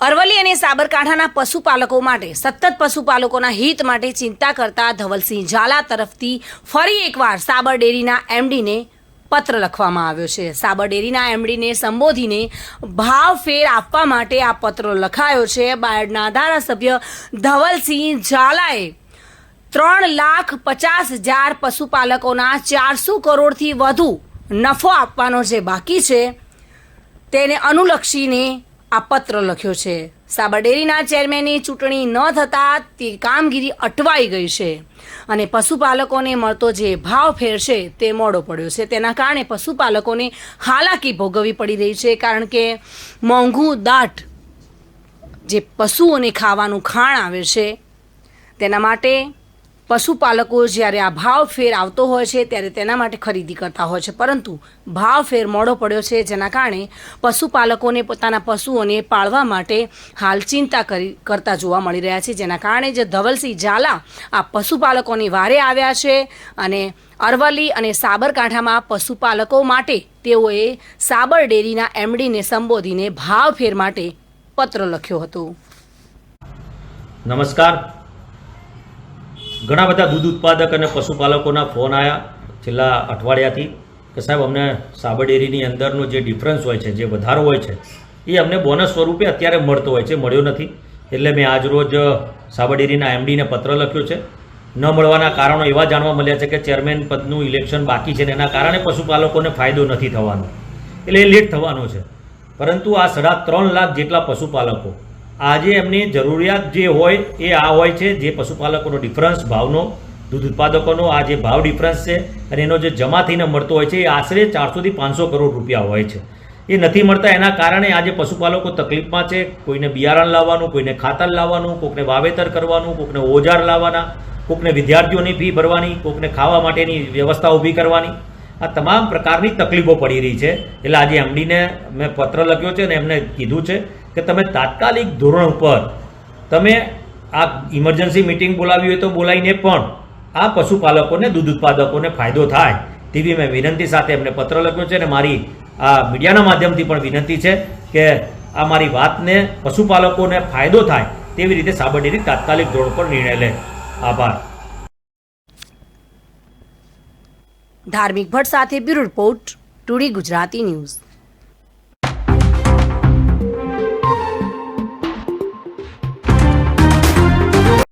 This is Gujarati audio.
અરવલ્લી અને સાબરકાંઠાના પશુપાલકો માટે, સતત પશુપાલકોના હિત માટે ચિંતા કરતા ધવલસિંહ ઝાલા તરફથી ફરી એકવાર સાબર ડેરીના એમડીને પત્ર લખવામાં આવ્યો છે. સાબર ડેરીના એમડીને સંબોધીને ભાવ ફેર આપવા માટે આ પત્ર લખાયો છે. બાયડના ધારાસભ્ય ધવલસિંહ ઝાલાએ ત્રણ લાખ પચાસ હજાર પશુપાલકોના ચારસો કરોડથી વધુ નફો આપવાનો જે બાકી છે, તેને અનુલક્ષીને આ પત્ર લખ્યો છે. સાબરડેરીના ચેરમેનની ચૂંટણી ન થતાં તે કામગીરી અટવાઈ ગઈ છે અને પશુપાલકોને મળતો જે ભાવ ફેર છે તે મોડો પડ્યો છે. તેના કારણે પશુપાલકોને હાલાકી ભોગવવી પડી રહી છે કારણ કે મોંઘું દાટ જે પશુઓને ખાવાનું ખાણ આવે છે, તેના માટે પશુપાલકો જ્યારે આ ભાવ ફેર આવતો હોય છે, ત્યારે તેના માટે ખરીદી કરતા હોય છે. પરંતુ ભાવ ફેર મોડો પડ્યો છે, જેના કારણે પશુપાલકોને પોતાના પશુઓને પાળવા માટે હાલ ચિંતા કરી, કરતા જોવા મળી રહ્યા છે. જેના કારણે જે ધવલસિંહ ઝાલા આ પશુપાલકોની વારે આવ્યા છે અને અરવલ્લી અને સાબરકાંઠામાં પશુપાલકો માટે તેઓએ સાબર ડેરીના એમડીને સંબોધીને ભાવ ફેર માટે પત્ર લખ્યો હતો. નમસ્કાર. ઘણા બધા દૂધ ઉત્પાદક અને પશુપાલકોના ફોન આવ્યા છેલ્લા અઠવાડિયાથી કે સાહેબ, અમને સાબર ડેરીની અંદરનો જે ડિફરન્સ હોય છે, જે વધારો હોય છે, એ અમને બોનસ સ્વરૂપે અત્યારે મળતો હોય છે, મળ્યો નથી. એટલે મેં આજ રોજ સાબર ડેરીના એમડીને પત્ર લખ્યો છે. ન મળવાના કારણો એવા જાણવા મળ્યા છે કે ચેરમેન પદનું ઇલેક્શન બાકી છે ને એના કારણે પશુપાલકોને ફાયદો નથી થવાનો. એટલે એ લેટ થવાનો છે. પરંતુ આ સાડા ત્રણ લાખ જેટલા પશુપાલકો આજે એમની જરૂરિયાત જે હોય એ આ હોય છે, જે પશુપાલકોનો ડિફરન્સ ભાવનો, દૂધ ઉત્પાદકોનો આ જે ભાવ ડિફરન્સ છે અને એનો જે જમા થઈને મળતો હોય છે, એ આશરે ચારસોથી પાંચસો કરોડ રૂપિયા હોય છે. એ નથી મળતા એના કારણે આજે પશુપાલકો તકલીફમાં છે, કોઈને બિયારણ લાવવાનું, કોઈને ખાતર લાવવાનું, કોકને વાવેતર કરવાનું, કોકને ઓજાર લાવવાના, કોકને વિદ્યાર્થીઓની ફી ભરવાની, કોકને ખાવા માટેની વ્યવસ્થા ઊભી કરવાની. આ તમામ પ્રકારની તકલીફો પડી રહી છે. એટલે આજે એમડીને મેં પત્ર લખ્યો છે અને એમને કીધું છે કે તમે તાત્કાલિક ધોરણ ઉપર તમે આ ઇમરજન્સી મિટિંગ બોલાવી હોય તો બોલાવીને પણ આ પશુપાલકોને, દૂધ ઉત્પાદકોને ફાયદો થાય તેવી મેં વિનંતી સાથે એમને પત્ર લખ્યો છે અને મારી આ મીડિયાના માધ્યમથી પણ વિનંતી છે કે આ મારી વાતને પશુપાલકોને ફાયદો થાય તેવી રીતે સાબરડેરી તાત્કાલિક ધોરણ પર નિર્ણય લે. આભાર. ધાર્મિક ભટ્ટ સાથે bureau report, today Gujarati news.